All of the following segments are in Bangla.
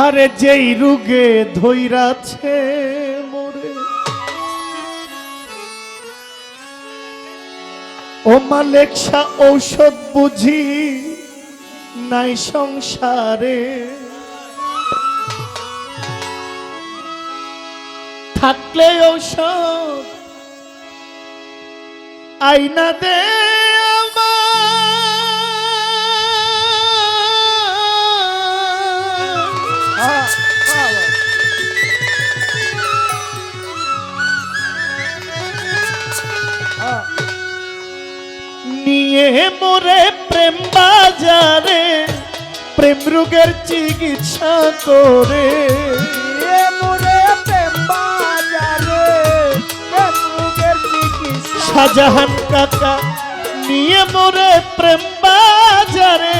হারে যেই রুগে ধৈরাছে মোরে। ও মালেকশা ঔষধ বুঝি নাই সংসারে। থাকলে ঔষধ আইনা দে। প্রেম রোগের চিকিৎসা করে। শাহজাহান কাকা নিয়ে মোরে প্রেম বাজারে।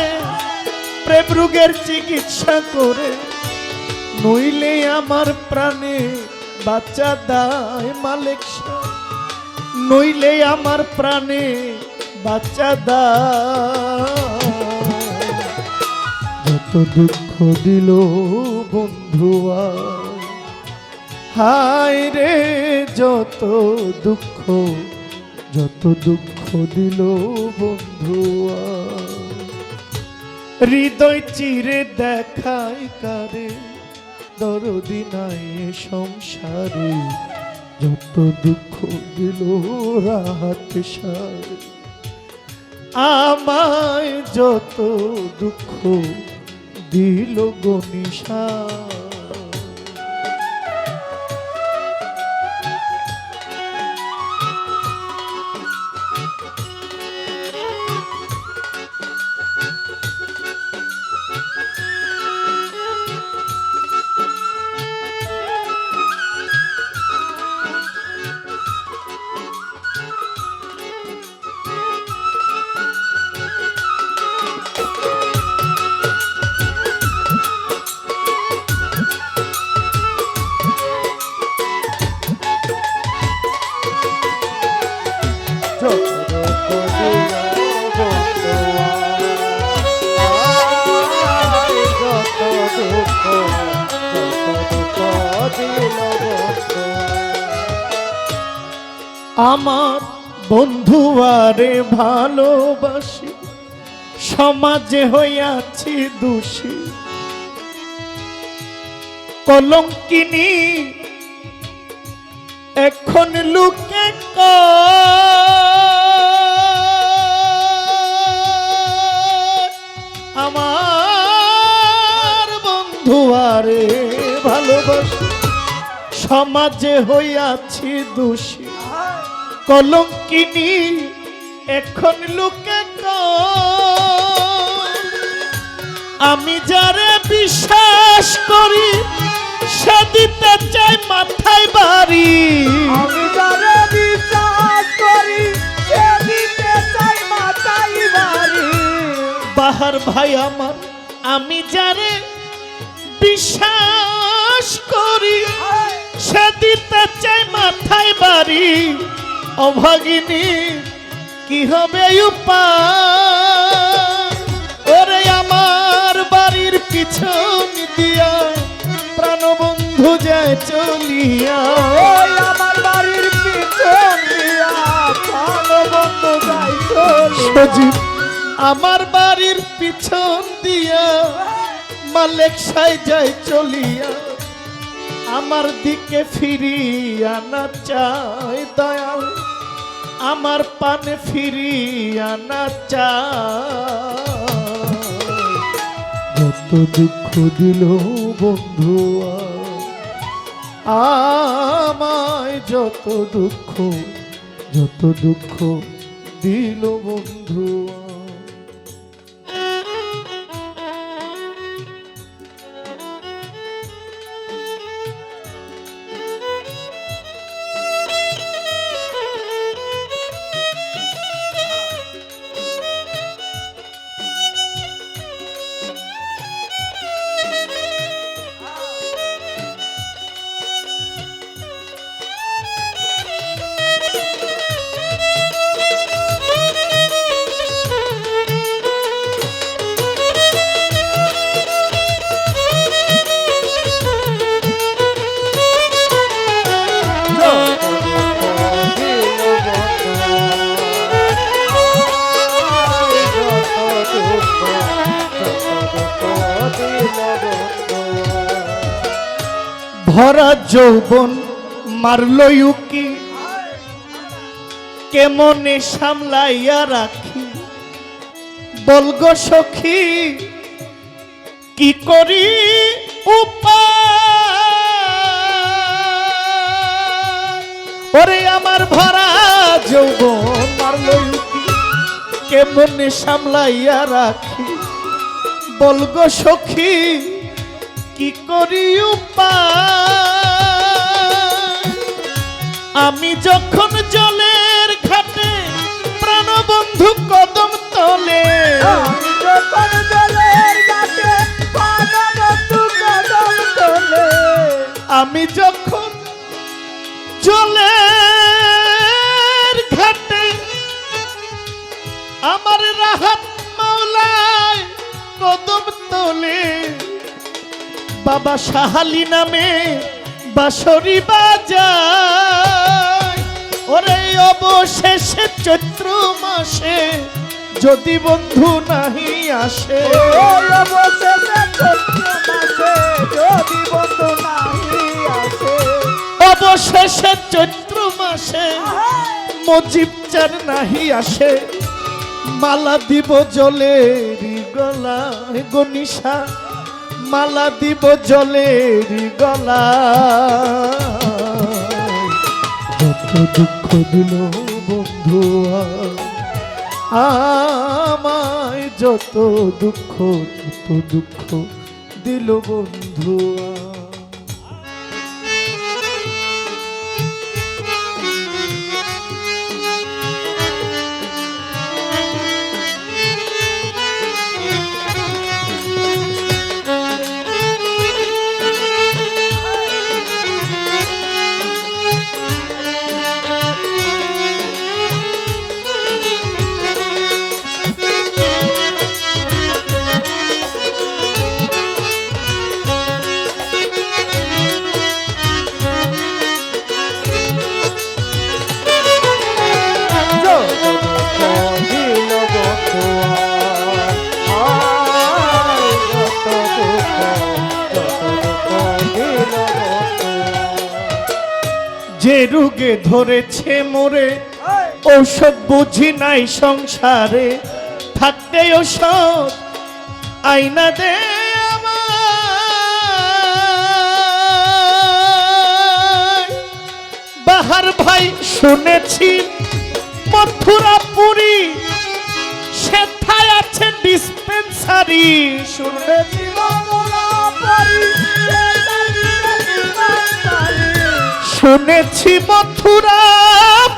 প্রেম রোগের চিকিৎসা করে। নইলে আমার প্রাণে বাচ্চা দায় মালিক। নইলে আমার প্রাণে বাচ্চা দায় যত দুঃখ দিল বন্ধুয়া হায় রে, যত দুঃখ যত দুঃখ দিল বন্ধুয়া হৃদয় চিরে দেখায় কারে, দরদি নাই সংসারে। যত দুঃখ দিল রাহাত আমায় যত দুঃখ দিল গনিশা আমার বন্ধু আরে ভালোবাসি, সমাজে হইয়াছি দোষী। কলঙ্কিনী, এখন লুকে আমার বন্ধু আরে ভালোবাসি, সমাজে হইয়াছি দোষী। কলঙ্কিনী এখন লুকে আমি যারে বিশ্বাস করি সে দিতে চাই মাথায় বাড়ি। আমি যারে বিশ্বাস করি সে দিতে চাই মাতাই বাড়ি। বাহার ভাই আমার আমি যারে বিশ্বাস করি সে দিতে চাই মাথায় বাড়ি। অভাগিনী কি হবে উপায়? ওরে আমার বাড়ির পিছন দিয়া প্রাণবন্ধু যায় চলিয়া। আমার বাড়ির পিছন দিয়া ভালো বন্ধ যাই চলি সজীব আমার বাড়ির পিছন দিয়া মালেক সাই যায় চলিয়া। আমার দিকে ফিরিয়া না চাই দয়াল। আমার পান ফিরিয়া না চা যত দুঃখ দিল বন্ধু, আমায় যত দুঃখ যত দুঃখ দিল বন্ধু। ভরা যৌবন মারল ইউকি। কেমনে সামলাইয়া রাখি? বলগো সখী, কি করি উপায়? ওরে আমার ভরা যৌবন মারল ইউকি। কেমনে সামলাইয়া রাখি? বলগো সখী কি করি আমি যখন জলের ঘাটে প্রাণবন্ধু কদম তলে আমি যখন জলের ঘাটে প্রাণবন্ধু কদম তোলে। আমি যখন জলের ঘাটে আমার রাহাত মাওলায় কদম তোলে বাবা সাহালি নামে বাসরি বাজায়। ওরে অবশেষে চৈত্র মাসে যদি বন্ধু নাহি আসে। অবশেষে চৈত্র মাসে যদি বন্ধু নাহি আসে। অবশেষে চৈত্র মাসে মজিব চার নাহি আসে। মালা দিব জলেরি গলায় গনিশা মালা দিব জলেরি গলা। যত দুঃখ দিল বন্ধু, আমায় যত দুঃখ যত দুঃখ দিল বন্ধু। যে রোগে ধরেছে মোরে ঔষধ বুঝি নাই সংসারে থাকতে ঔষধ আইনা দে। বাহার ভাই শুনেছি, মথুরা পুরী, সেথায় আছে ডিসপেন্সারি শুনেছি শুনেছি মথুরা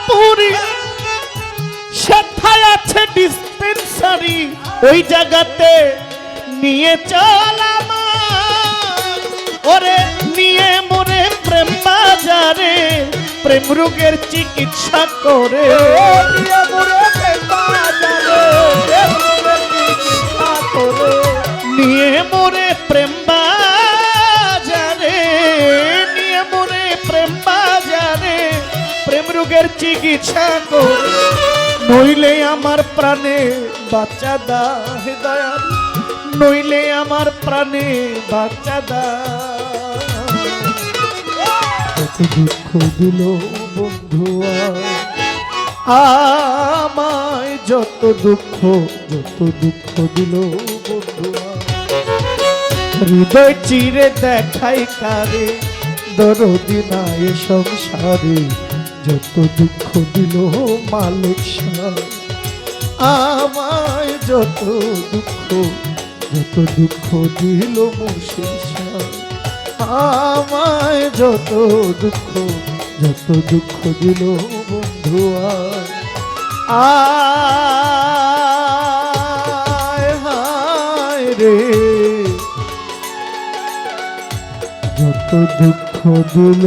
পুরী সেথায় আছে ডিসপেন্সারি ওই জায়গাতে নিয়ে চল। ওরে, নিয়ে মরে প্রেম বাজারে। প্রেম রোগের চিকিৎসা করে। চিকিৎসা নইলে আমার প্রাণে বাচ্চা দা দয়া নইলে আমার প্রাণে বাচ্চা দা। দুঃখ দিল বন্ধু আমায়, যত দুঃখ যত দুঃখ দিল বন্ধু হৃদয় চিরে দেখাই কারে, দরদি নাই সংসারে। যত দুঃখ দিল মালিক। আমায় যত দুঃখ যত দুঃখ দিল আমায় যত দুঃখ যত দুঃখ দিল বন্ধু। আয়, হায় রে যত দুঃখ দিল